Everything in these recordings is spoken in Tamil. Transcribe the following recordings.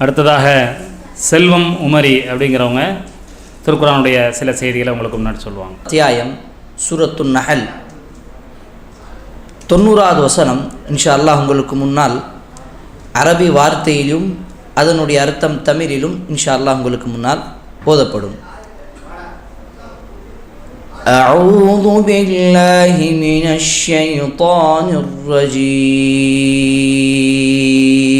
அடுத்ததாக செல்வம் உமரி அப்படிங்கிறவங்க திருக்குறானுடைய சில செய்திகளை உங்களுக்கு முன்னாடி சொல்லுவாங்க அத்தியாயம் சூரத்து நஹல் தொண்ணூறாவது வசனம் இன்ஷா அல்லாஹ் உங்களுக்கு முன்னால் அரபி வார்த்தையிலும் அதனுடைய அர்த்தம் தமிழிலும் இன்ஷா அல்லாஹ் உங்களுக்கு முன்னால் ஓதப்படும் أعوذ بالله من الشيطان الرجيم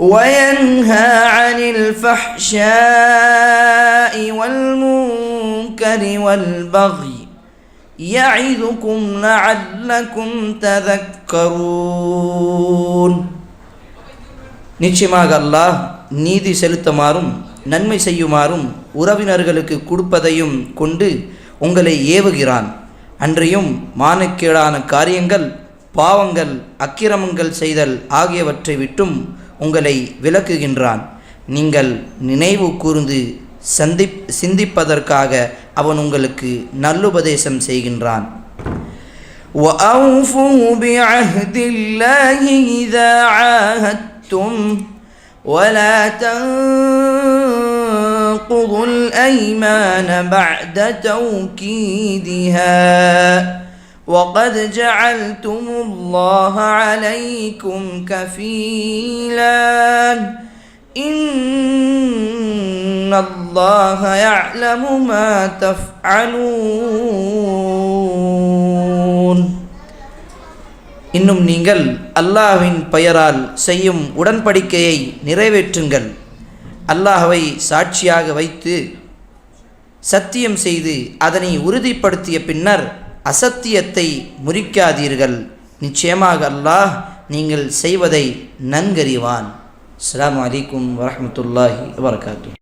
وينهى عن الفحشاء والمنكر والبغي يعظكم لعلكم تذكرون நிச்சயமாக அல்லாஹ் நீதி செலுத்துமாறும் நன்மை செய்யுமாறும் உறவினர்களுக்கு கொடுப்பதையும் கொண்டு உங்களை ஏவுகிறான் அன்றையும் மானக்கேடான காரியங்கள் பாவங்கள் அக்கிரமங்கள் செய்தல் ஆகியவற்றை விட்டும் உங்களை விலக்குகின்றான் நீங்கள் நினைவு கூர்ந்து சந்தி சிந்திப்பதற்காக அவன் உங்களுக்கு நல்லுபதேசம் செய்கின்றான் وأوفوا بعهد الله إذا عاهدتم ولا تنقضوا الأيمان بعد توكيدها وقد جعلتم الله عليكم كفيلا إن الله يعلم ما تفعلون இன்னும் நீங்கள் அல்லாஹ்வின் பெயரால் செய்யும் உடன்படிக்கையை நிறைவேற்றுங்கள் அல்லாஹ்வை சாட்சியாக வைத்து சத்தியம் செய்து அதனை உறுதிப்படுத்திய பின்னர் அசத்தியத்தை முறிக்காதீர்கள். நிச்சயமாக அல்லாஹ் நீங்கள் செய்வதை நன்கறிவான். அஸ்லாம் அலைக்கும் வரமத்துல்லாஹி வபரகாத்துஹு.